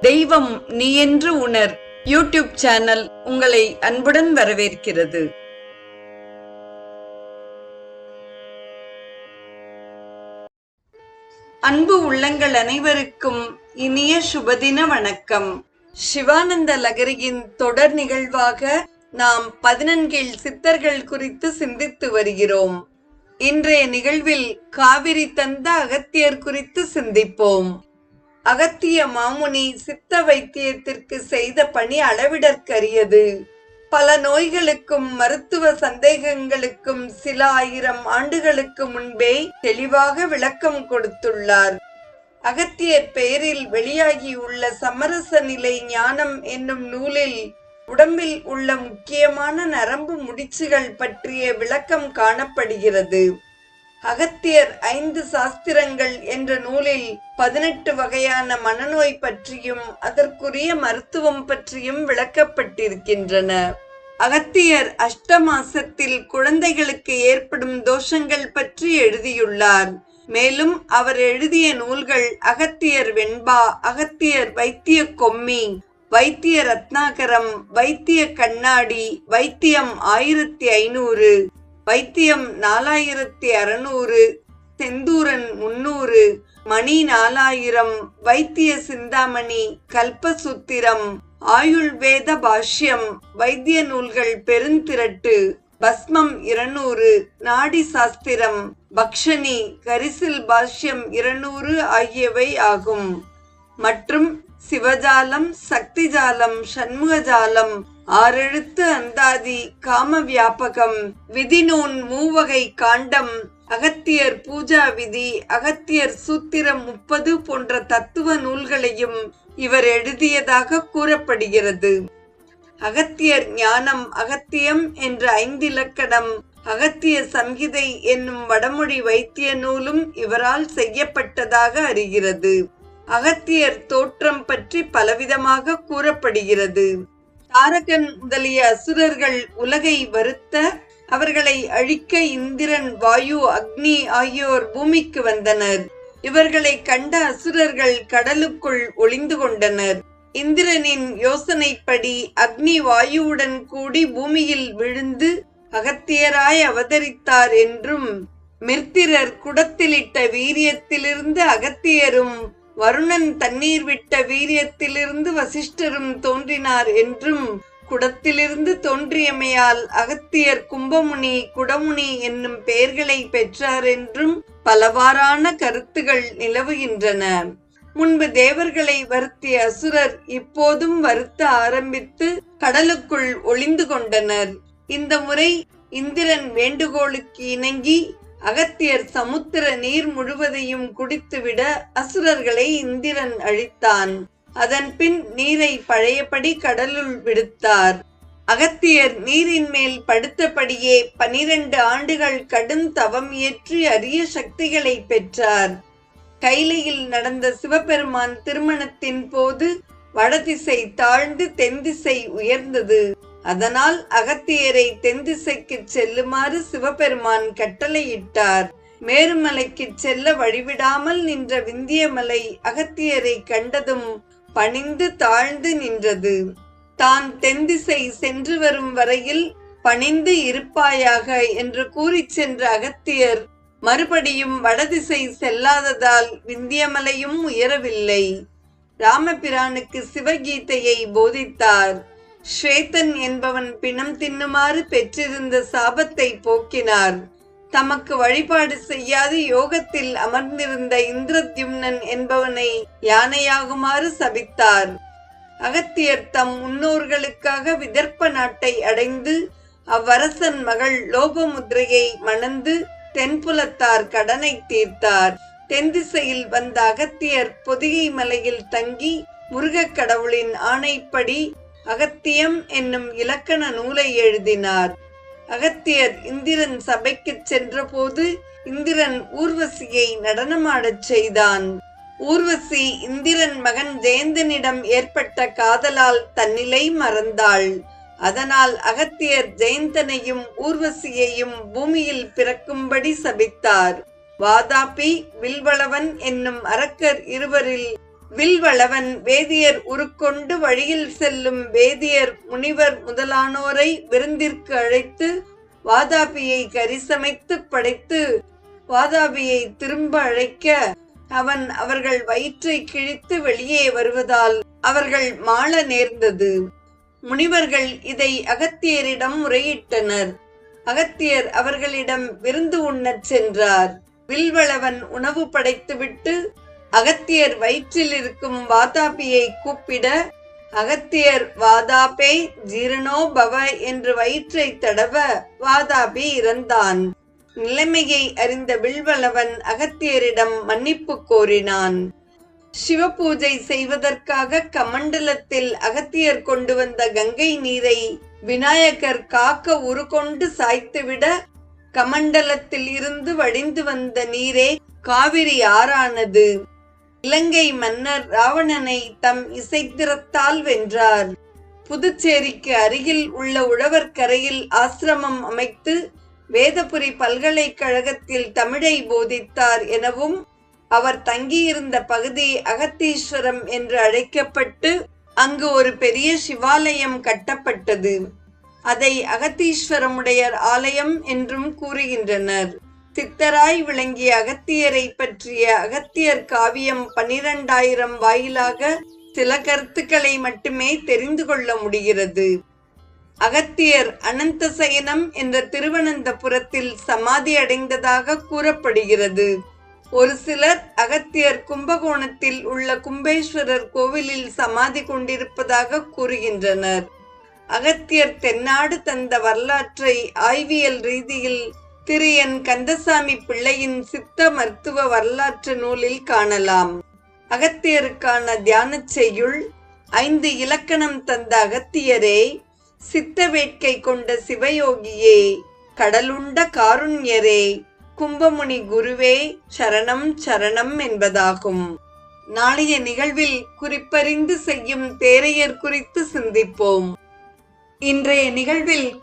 தெய்வம் நீ என்று உணர். யூடியூப் சேனல் உங்களை அன்புடன் வரவேற்கிறது. அன்பு உள்ளங்கள் அனைவருக்கும் இனிய சுபதின வணக்கம். சிவானந்த லகரியின் தொடர் நிகழ்வாக நாம் பதினன்கில் சித்தர்கள் குறித்து சிந்தித்து வருகிறோம். இன்றைய நிகழ்வில் காவிரி தந்த அகத்தியர் குறித்து சிந்திப்போம். அகத்திய மாமுனி சித்த வைத்தியத்திற்கு செய்த பணி அளவிடற்கரியது. பல நோய்களுக்கும் மருத்துவ சந்தேகங்களுக்கும் சில ஆயிரம் ஆண்டுகளுக்கு முன்பே தெளிவாக விளக்கம் கொடுத்துள்ளார். அகத்தியர் பெயரில் வெளியாகியுள்ள சமரச நிலை ஞானம் என்னும் நூலில் உடம்பில் உள்ள முக்கியமான நரம்பு முடிச்சுகள் பற்றிய விளக்கம் காணப்படுகிறது. அகத்தியர் ஐந்து சாஸ்திரங்கள் என்ற நூலில் பதினெட்டு வகையான மனநோய் பற்றியும் அதற்குரிய மருத்துவம் பற்றியும் விளக்கப்பட்டிருக்கின்றன. அகத்தியர் அஷ்டமாசத்தில் குழந்தைகளுக்கு ஏற்படும் தோஷங்கள் பற்றி எழுதியுள்ளார். மேலும் அவர் எழுதிய நூல்கள் அகத்தியர் வெண்பா அகத்தியர் வைத்திய கொம்மி வைத்திய ரத்னாகரம் வைத்திய கண்ணாடி வைத்தியம் ஆயிரத்தி ஐநூறு. வைத்தியம் நாலாயிரத்தி அறுநூறு செந்தூரன் முன்னூறு மணி நாலாயிரம் வைத்திய சிந்தாமணி கல்பசூத்திரம் ஆயுள்வேத பாஷ்யம் வைத்திய நூல்கள் பெருந்திரட்டு பஸ்மம் இருநூறு நாடி சாஸ்திரம் பக்ஷணி கரிசில் பாஷ்யம் இருநூறு ஆகியவை ஆகும். மற்றும் சிவஜாலம் சக்திஜாலம் சண்முகஜாலம் ஆறெழுத்து அந்தாதி காம வியாபகம் விதிநூன் மூவகை காண்டம் அகத்தியர் பூஜா விதி அகத்தியர் சூத்திரம் முப்பது போன்ற தத்துவ நூல்களையும் இவர் எழுதியதாக கூறப்படுகிறது. அகத்தியர் ஞானம் அகத்தியம் என்ற ஐந்திலக்கணம் அகத்திய சம்ஹிதை என்னும் வடமொழி வைத்திய நூலும் இவரால் செய்யப்பட்டதாக அறிகிறது. அகத்தியர் தோற்றம் பற்றி பலவிதமாக கூறப்படுகிறது. தாரகன் முதலிய அசுரர்கள் உலகை வருத்த அவர்களை அழிக்க இந்திரன் வாயு அக்னி ஆகியோர் பூமிக்கு வந்தனர். இவர்களை கண்ட அசுரர்கள் கடலுக்குள் ஒளிந்து கொண்டனர். இந்திரனின் யோசனைப்படி அக்னி வாயுவுடன் கூடி பூமியில் விழுந்து அகத்தியராய் அவதரித்தார் என்றும் மிர்த்திரர் குடத்திலிட்ட வீரியத்திலிருந்து அகத்தியரும் வருணன் தண்ணீர் விட்ட வீரியத்திலிருந்து வசிஷ்டரும் தோன்றினார் என்றும் குடத்திலிருந்து தோன்றியமையால் அகத்தியர் கும்பமுனி குடமுனி என்னும் பெயர்களை பெற்றார் என்றும் பலவாறான கருத்துகள் நிலவுகின்றன. முன்பு தேவர்களை வருத்திய அசுரர் இப்போதும் வருத்த ஆரம்பித்து கடலுக்குள் ஒளிந்து கொண்டனர். இந்த முறை இந்திரன் வேண்டுகோளுக்கு இணங்கி அகத்தியர் சமுத்திர நீர் முழுவதையும் குடித்துவிட அசுரர்களை இந்திரன் அழித்தான். அதன் பின் நீரை பழையபடி கடலுள் விடுத்தார். அகத்தியர் நீரின் மேல் படுத்தபடியே பனிரெண்டு ஆண்டுகள் கடும் தவம் இயற்றி அரிய சக்திகளை பெற்றார். கைலையில் நடந்த சிவபெருமான் திருமணத்தின் போது வடதிசை தாழ்ந்து தென்திசை உயர்ந்தது. அதனால் அகத்தியரை தென்திசைக்கு செல்லுமாறு சிவபெருமான் கட்டளையிட்டார். மேருமலைக்கு செல்ல வழிவிடாமல் நின்ற விந்தியமலை அகத்தியரை கண்டதும் பணிந்து தாழ்ந்து நின்றது. தான் தென்திசை சென்று வரும் வரையில் பணிந்து இருப்பாயாக என்று கூறிச் சென்ற அகத்தியர் மறுபடியும் வடதிசை செல்லாததால் விந்தியமலையும் உயரவில்லை. ராமபிரானுக்கு சிவகீதையை போதித்தார். ஸ்வேதன் என்பவன் பிணம் தின்னுமாறு பெற்றிருந்த சாபத்தை போக்கினார். தமக்கு வழிபாடு செய்யாது யோகத்தில் அமர்ந்திருந்த இந்திரத்யும்னன் என்பவனை யானையாகுமாறு சபித்தார். அகத்தியர் தம் முன்னோர்களுக்காக விதர்ப்ப நாட்டை அடைந்து அவ்வரசன் மகள் லோபமுத்ரையை மணந்து தென்புலத்தார் கடனை தீர்த்தார். தென்திசையில் வந்த அகத்தியர் பொதிகை மலையில் தங்கி முருகக் கடவுளின் ஆணைப்படி அகத்தியம் என்னும் இலக்கண நூலை எழுதினார். அகத்தியர் இந்திரன் சபைக்கு சென்றபோது இந்திரன் ஊர்வசியை நடனமாடச் செய்தான். ஊர்வசி இந்திரன் மகன் ஜெயந்தனிடம் ஏற்பட்ட காதலால் தன்னிலை மறந்தாள். அதனால் அகத்தியர் ஜெயந்தனையும் ஊர்வசியையும் பூமியில் பிறக்கும்படி சபித்தார். வாதாபி வில்வளவன் என்னும் அரக்கர் இருவரில் வில்வளவன் வேதியர் உருக்கொண்டு வழியில் செல்லும் வேதியர் முனிவர் முதலானோரை விருந்திற்கு அழைத்து வாதாபியை கரிசமைத்து படைத்து வாதாபியை திரும்ப அழைக்க அவன் அவர்கள் வயிற்றை கிழித்து வெளியே வருவதால் அவர்கள் மாள நேர்ந்தது. முனிவர்கள் இதை அகத்தியரிடம் முறையிட்டனர். அகத்தியர் அவர்களிடம் விருந்து உண்ணச் சென்றார். வில்வளவன் உணவு படைத்துவிட்டு அகத்தியர் வயிற்றில் இருக்கும் வாதாபியை கூப்பிட அகத்தியர் வாதாபே ஜீரணோ பவ என்று வயிற்றை தடவ வாதாபி இறந்தான். நிலைமையை அறிந்த வில்வளவன் அகத்தியரிடம் மன்னிப்பு கோரினான். சிவபூஜை செய்வதற்காக கமண்டலத்தில் அகத்தியர் கொண்டு வந்த கங்கை நீரை விநாயகர் காக்க உருகொண்டு சாய்த்துவிட கமண்டலத்தில் இருந்து வடிந்து வந்த நீரே காவிரி ஆறானது. இலங்கை மன்னர் ராவணனை தம் இசைத்திறத்தால் வென்றார். புதுச்சேரிக்கு அருகில் உள்ள உழவர் கரையில் ஆசிரமம் அமைத்து வேதபுரி பல்கலைக்கழகத்தில் தமிழை போதித்தார் எனவும் அவர் தங்கியிருந்த பகுதி அகத்தீஸ்வரம் என்று அழைக்கப்பட்டு அங்கு ஒரு பெரிய சிவாலயம் கட்டப்பட்டது. அதை அகத்தீஸ்வரமுடையர் ஆலயம் என்றும் கூறுகின்றனர். சித்தராய் விளங்கிய அகத்தியரை பற்றிய அகத்தியர் காவியம் பனிரெண்டாயிரம் வாயிலாக சில கருத்துக்களை மட்டுமே தெரிந்து கொள்ள முடிகிறது. அகத்தியர் அனந்தசயனம் என்ற திருவனந்தபுரத்தில் சமாதி அடைந்ததாக கூறப்படுகிறது. ஒரு சிலர் அகத்தியர் கும்பகோணத்தில் உள்ள கும்பேஸ்வரர் கோவிலில் சமாதி கொண்டிருப்பதாக கூறுகின்றனர். அகத்தியர் தென்னாடு தந்த வரலாற்றை ஆய்வியல் ரீதியில் திரு என் கந்தசாமி பிள்ளையின் சித்த மருத்துவ வரலாற்று நூலில் காணலாம். அகத்தியருக்கான தியானச் செய்யுள் ஐந்து இலக்கணம் தந்த அகத்தியரே சித்த வேட்கை கொண்ட சிவயோகியே கடலுண்ட காருண்யரே கும்பமுனி குருவே சரணம் சரணம் என்பதாகும். நாளைய நிகழ்வில் குறிப்பறிந்து செய்யும் தேரையர் குறித்து சிந்திப்போம். இன்றைய நிகழ்வில்